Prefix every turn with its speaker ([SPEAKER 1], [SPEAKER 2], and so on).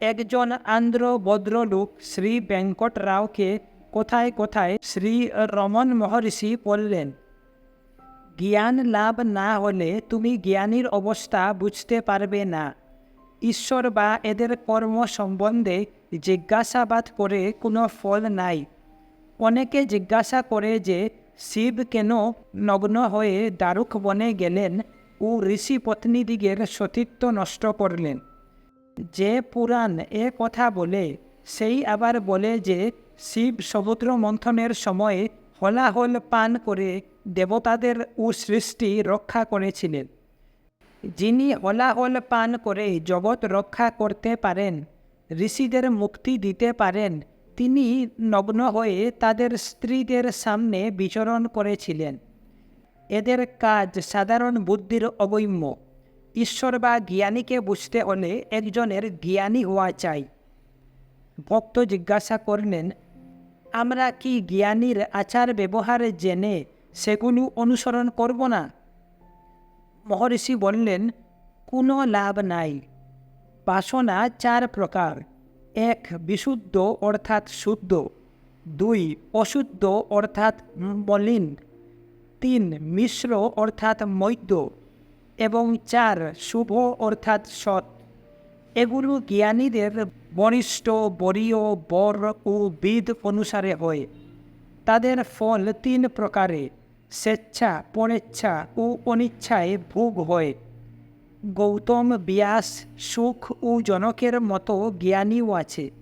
[SPEAKER 1] একজন আন্ধ্র ভদ্রলোক শ্রী বেঙ্কটরাওকে কোথায় কোথায় শ্রী রমন মহর্ষি বললেন, জ্ঞান লাভ না হলে তুমি জ্ঞানীর অবস্থা বুঝতে পারবে না। ঈশ্বর বা এদের কর্ম সম্বন্ধে জিজ্ঞাসাবাদ করে কোনো ফল নাই। অনেকে জিজ্ঞাসা করে যে, শিব কেন নগ্ন হয়ে দারুক বনে গেলেন ও ঋষি পত্নীদিগের সতীত্ব নষ্ট করলেন? যে পুরাণ এ কথা বলে, সেই আবার বলে যে, শিব সমুদ্র মন্থনের সময়ে হলাহল পান করে দেবতাদের ও সৃষ্টি রক্ষা করেছিলেন। যিনি হলাহল পান করে জগৎ রক্ষা করতে পারেন, ঋষিদের মুক্তি দিতে পারেন, তিনি নগ্ন হয়ে তাদের স্ত্রীদের সামনে বিচরণ করেছিলেন। এদের কাজ সাধারণ বুদ্ধির অবৈম্য। ঈশ্বর বা জ্ঞানীকে বুঝতে হলে একজনের জ্ঞানী হওয়া চাই। ভক্ত জিজ্ঞাসা করলেন আমরা কি জ্ঞানীর আচার ব্যবহার জেনে সেগুলো অনুসরণ করব না? মহর্ষি বললেন, কোনো লাভ নাই। বাসনা চার প্রকার এক, বিশুদ্ধ অর্থাৎ শুদ্ধ। দুই, অশুদ্ধ অর্থাৎ মলিন। তিন মিশ্র অর্থাৎ মৈদ্য এবং চার শুভ অর্থাৎ সৎ। এগুলো জ্ঞানীদের বরিষ্ঠ বরীয় বর ও বিদ অনুসারে হয়। তাদের ফল তিন প্রকারে, স্বেচ্ছা, পরেচ্ছা ও অনিচ্ছায় ভোগ হয়। গৌতম ব্যাস সুখ ও জনকের মতো জ্ঞানীও আছে।